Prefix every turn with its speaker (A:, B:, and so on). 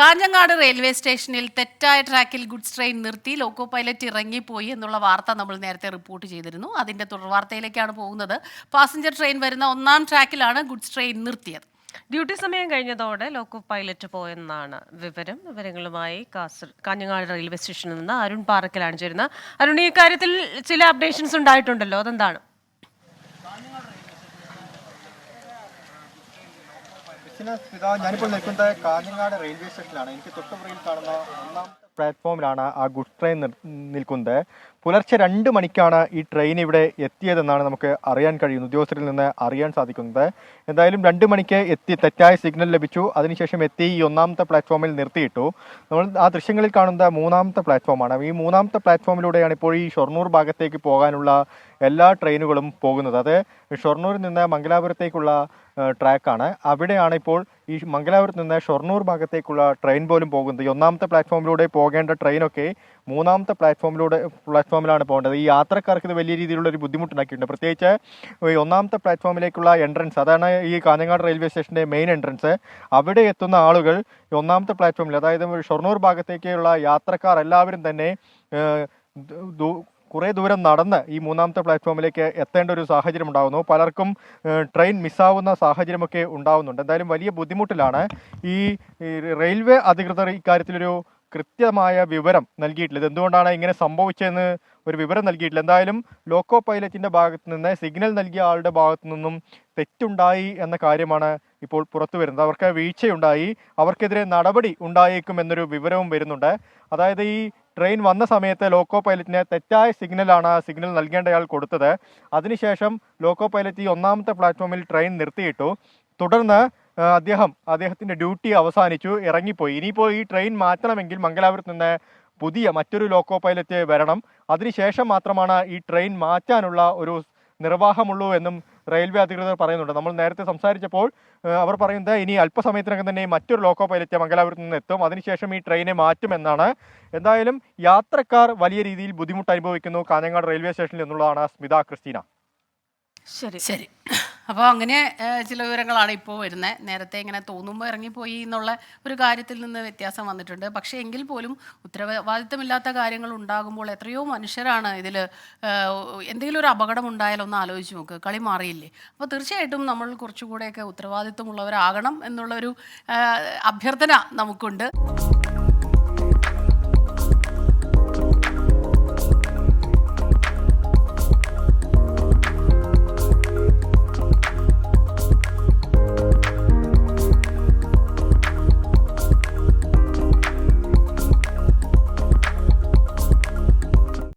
A: Kanhangad railway സ്റ്റേഷനിൽ തെറ്റായ ട്രാക്കിൽ ഗുഡ്സ് ട്രെയിൻ നിർത്തി ലോക്കോ പൈലറ്റ് ഇറങ്ങിപ്പോയി എന്നുള്ള വാർത്ത നമ്മൾ നേരത്തെ റിപ്പോർട്ട് ചെയ്തിരുന്നു. അതിന്റെ തുടർവാർത്തയിലേക്കാണ് പോകുന്നത്. പാസഞ്ചർ ട്രെയിൻ വരുന്ന ഒന്നാം ട്രാക്കിലാണ് ഗുഡ്സ് ട്രെയിൻ നിർത്തിയത്.
B: ഡ്യൂട്ടി സമയം കഴിഞ്ഞതോടെ ലോക്കോ പൈലറ്റ് പോയെന്നാണ് വിവരം. വിവരങ്ങളുമായി കാഞ്ഞങ്ങാട് റെയിൽവേ സ്റ്റേഷനിൽ നിന്ന് അരുൺ പാറക്കലാണ് ചേരുന്നത്. അരുൺ ഈ കാര്യത്തിൽ ചില അപ്ഡേഷൻസ് ഉണ്ടായിട്ടുണ്ടല്ലോ. അതെന്താണ്?
C: റെയിൽവേ കാണുന്ന പ്ലാറ്റ്ഫോമിലാണ് ആ ഗുഡ് ട്രെയിൻ നിൽക്കുന്നത്. പുലർച്ചെ രണ്ട് മണിക്കാണ് ഈ ട്രെയിൻ ഇവിടെ എത്തിയതെന്നാണ് നമുക്ക് അറിയാൻ കഴിയുന്നത്. ഉദ്യോഗസ്ഥരിൽ നിന്ന് അറിയാൻ സാധിക്കുന്നത്. എന്തായാലും രണ്ട് മണിക്ക് എത്തി തെറ്റായ സിഗ്നൽ ലഭിച്ചു. അതിനുശേഷം എത്തി ഈ ഒന്നാമത്തെ പ്ലാറ്റ്ഫോമിൽ നിർത്തിയിട്ടു. നമ്മൾ ആ ദൃശ്യങ്ങളിൽ കാണുന്ന മൂന്നാമത്തെ പ്ലാറ്റ്ഫോമാണ്. ഈ മൂന്നാമത്തെ പ്ലാറ്റ്ഫോമിലൂടെയാണ് ഇപ്പോൾ ഈ ഷൊർണൂർ ഭാഗത്തേക്ക് പോകാനുള്ള എല്ലാ ട്രെയിനുകളും പോകുന്നത്. അത് ഷൊർണൂരിൽ നിന്ന് മംഗലാപുരത്തേക്കുള്ള ട്രാക്കാണ്. അവിടെയാണ് ഇപ്പോൾ ഈ മംഗലാപുരത്ത് നിന്ന് ഷൊർണൂർ ഭാഗത്തേക്കുള്ള ട്രെയിൻ പോലും പോകുന്നത്. ഒന്നാമത്തെ പ്ലാറ്റ്ഫോമിലൂടെ പോകേണ്ട ട്രെയിനൊക്കെ മൂന്നാമത്തെ പ്ലാറ്റ്ഫോമിലൂടെ പ്ലാറ്റ്ഫോമിലാണ് പോകേണ്ടത്. ഈ യാത്രക്കാർക്ക് ഇത് വലിയ രീതിയിലുള്ള ഒരു ബുദ്ധിമുട്ടുണ്ടാക്കിയിട്ടുണ്ട്. പ്രത്യേകിച്ച് ഈ ഒന്നാമത്തെ പ്ലാറ്റ്ഫോമിലേക്കുള്ള എൻട്രൻസ് അതാണ് ഈ കാഞ്ഞങ്ങാട് റെയിൽവേ സ്റ്റേഷന്റെ മെയിൻ എൻട്രൻസ് അവിടെ എത്തുന്ന ആളുകൾ ഒന്നാമത്തെ പ്ലാറ്റ്ഫോമിൽ അതായത് ഷൊർണൂർ ഭാഗത്തേക്കുള്ള യാത്രക്കാർ എല്ലാവരും തന്നെ കുറേ ദൂരം നടന്ന് ഈ മൂന്നാമത്തെ പ്ലാറ്റ്ഫോമിലേക്ക് എത്തേണ്ട ഒരു സാഹചര്യം ഉണ്ടാകുന്നു പലർക്കും ട്രെയിൻ മിസ്സാവുന്ന സാഹചര്യമൊക്കെ ഉണ്ടാവുന്നുണ്ട്. എന്തായാലും വലിയ ബുദ്ധിമുട്ടിലാണ് ഈ റെയിൽവേ അധികൃതർ ഇക്കാര്യത്തിലൊരു കൃത്യമായ വിവരം നൽകിയിട്ടില്ല. ഇതെന്തുകൊണ്ടാണ് ഇങ്ങനെ സംഭവിച്ചതെന്ന് ഒരു വിവരം നൽകിയിട്ടില്ല. എന്തായാലും ലോക്കോ പൈലറ്റിന്റെ ഭാഗത്ത് നിന്ന് സിഗ്നൽ നൽകിയ ആളുടെ ഭാഗത്തു നിന്നും തെറ്റുണ്ടായി എന്ന കാര്യമാണ് ഇപ്പോൾ പുറത്തു വരുന്നത്. അവർക്ക് വീഴ്ചയുണ്ടായി. അവർക്കെതിരെ നടപടി ഉണ്ടായേക്കും എന്നൊരു വിവരവും വരുന്നുണ്ട്. അതായത് ഈ ട്രെയിൻ വന്ന സമയത്ത് ലോക്കോ പൈലറ്റിന് തെറ്റായ സിഗ്നലാണ് ആ സിഗ്നൽ നൽകേണ്ടയാൾ കൊടുത്തത്. അതിനുശേഷം ലോക്കോ പൈലറ്റ് ഈ ഒന്നാമത്തെ പ്ലാറ്റ്ഫോമിൽ ട്രെയിൻ നിർത്തിയിട്ടു. തുടർന്ന് അദ്ദേഹം അദ്ദേഹത്തിന്റെ ഡ്യൂട്ടി അവസാനിച്ചു ഇറങ്ങിപ്പോയി. ഇനിയിപ്പോൾ ഈ ട്രെയിൻ മാറ്റണമെങ്കിൽ മംഗലാപുരത്ത് നിന്ന് പുതിയ മറ്റൊരു ലോക്കോ പൈലറ്റ് വരണം. അതിനുശേഷം മാത്രമാണ് ഈ ട്രെയിൻ മാറ്റാനുള്ള ഒരു നിർവാഹമുള്ളൂ എന്നും റെയിൽവേ അധികൃതർ പറയുന്നുണ്ട്. നമ്മൾ നേരത്തെ സംസാരിച്ചപ്പോൾ അവർ പറയുന്നത് ഇനി അല്പസമയത്തിനകം തന്നെ മറ്റൊരു ലോക്കോ പൈലറ്റ് മംഗലാപുരത്ത് നിന്ന് എത്തും. അതിനുശേഷം ഈ ട്രെയിനെ മാറ്റുമെന്നാണ് എന്തായാലും യാത്രക്കാർ വലിയ രീതിയിൽ ബുദ്ധിമുട്ട് അനുഭവിക്കുന്നു കാഞ്ഞങ്ങാട് റെയിൽവേ സ്റ്റേഷനിൽ എന്നുള്ളതാണ് സ്മിത ക്രിസ്റ്റീന.
B: ശരി.
A: ശരി. അപ്പോൾ അങ്ങനെ ചില വിവരങ്ങളാണ് ഇപ്പോൾ വരുന്നത് നേരത്തെ ഇങ്ങനെ തോന്നുമ്പോൾ ഇറങ്ങിപ്പോയി എന്നുള്ള ഒരു കാര്യത്തിൽ നിന്ന് വ്യത്യാസം വന്നിട്ടുണ്ട്. പക്ഷേ എങ്കിൽ പോലും ഉത്തരവാദിത്തമില്ലാത്ത കാര്യങ്ങൾ ഉണ്ടാകുമ്പോൾ എത്രയോ മനുഷ്യരാണ് ഇതിൽ എന്തെങ്കിലും ഒരു അപകടം ഉണ്ടായാലും ഒന്ന് ആലോചിച്ച് നോക്ക്. കളി മാറിയില്ലേ? അപ്പോൾ തീർച്ചയായിട്ടും നമ്മൾ കുറച്ചുകൂടെയൊക്കെ ഉത്തരവാദിത്തമുള്ളവരാകണം എന്നുള്ളൊരു അഭ്യർത്ഥന നമുക്കുണ്ട്.